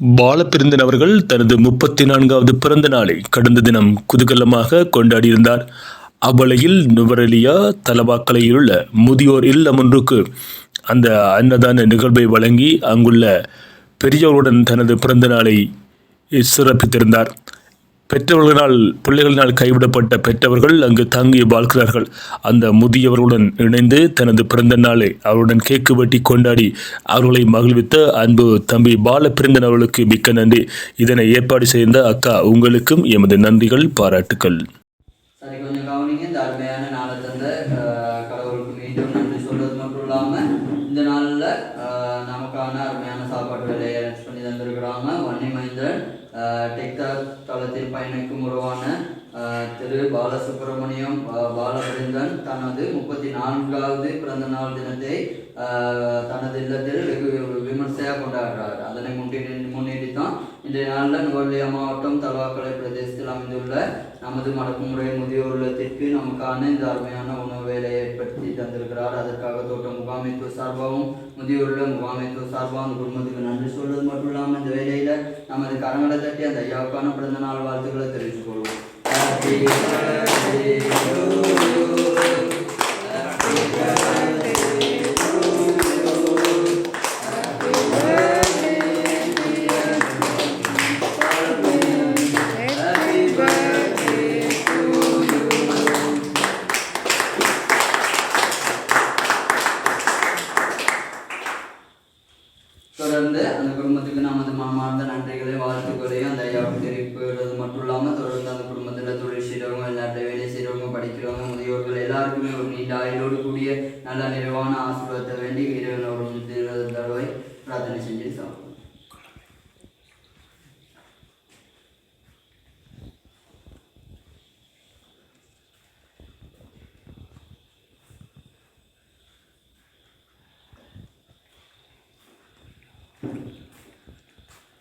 பாலபிருந்தன் அவர்கள் தனது முப்பத்தி நான்காவது பிறந்த நாளை கடந்த தினம் குதூகலமாக கொண்டாடியிருந்தார். அவ்வளையில் நுவரெலியா தலவாக்கலையில் உள்ள முதியோர் இல்லம் ஒன்றுக்கு அந்த அன்னதான நிகழ்வை வழங்கி அங்குள்ள பெரியோருடன் தனது பிறந்த நாளை சிறப்பித்திருந்தார். பெற்றவர்களினால் பிள்ளைகளினால் கைவிடப்பட்ட பெற்றவர்கள் அங்கு தங்கி வாழ்கிறார்கள். அந்த முதியவர்களுடன் இணைந்து தனது பிறந்த நாளை அவருடன் கேக்கு வெட்டி கொண்டாடி அவர்களை மகிழ்வித்த அன்பு தம்பி பால பிறந்தன் அவர்களுக்கு மிக்க நன்றி. இதனை ஏற்பாடு செய்த அக்கா உங்களுக்கும் எமது நன்றிகள் பாராட்டுக்கள். சரி கொஞ்சம் கவனிங்க. இந்த அருமையான நாளை தந்த கடவுளுக்கு மீண்டும் நாளில் நமக்கான அருமையான சாப்பாட்டு வேலையை அரேஞ்ச் பண்ணி தந்திருக்கிறாங்க. வன்னி மைந்தன் டிக்டாக் தளத்தில் பயணிக்கும் உருவான அஹ், திரு பாலசுப்ரமணியம் அஹ், தனது முப்பத்தி நான்காவது பிறந்த நாள் தினத்தை தனது இல்லத்தில் வெகு விமர்சையாக கொண்டாடுறார். அதனை முன்னிட்டு முன்னிட்டு இன்றைய நாளில் நுவர்லியா மாவட்டம் தலவாக்கலை பிரதேசத்தில் அமைந்துள்ள நமது மடக்குமுறை முதியோர் இல்லத்திற்கு நமக்கான இந்த அருமையான உணவு வேலையை ஏற்படுத்தி தந்திருக்கிறார். அதற்காக தோட்ட முகாமைத்துவ சார்பாகவும் முதியோர் முகாமைத்துவ சார்பாகவும் அந்த குடும்பத்துக்கு நன்றி சொல்வது மட்டும் இல்லாமல் இந்த வேலையில நமது கரங்களை தட்டி அந்த ஐயாவுக்கான பிறந்த நாள் வாழ்த்துக்களை தெரிவித்துக் கொள்வோம். தொடர்ந்து அந்த குடும்பத்துக்கு நமது மாமார்ந்த நன்றிகளை வாழ்த்துக்களையும் அந்த ஐயாவுக்கு தெரிவிக்கிறது மட்டும் இல்லாமல் தொடர்ந்து அந்த குடும்பத்தில் தொழில் செய்கிறவங்க எல்லார்ட்ட வேலை செய்கிறவங்க படிக்கிறவங்க முதியோர்கள் எல்லாருக்குமே ஒரு நீண்ட ஆயுளோடு கூடிய நல்ல நிறைவான ஆசீர்வாதத்தை வேண்டி இறைவனோட தடவை பிரார்த்தனை செஞ்சு சாப்பிடுவோம்.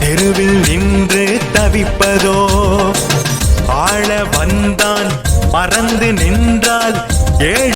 தெருவில் நின்று தவிப்பதோ? ஆள வந்தான் மறந்து நின்று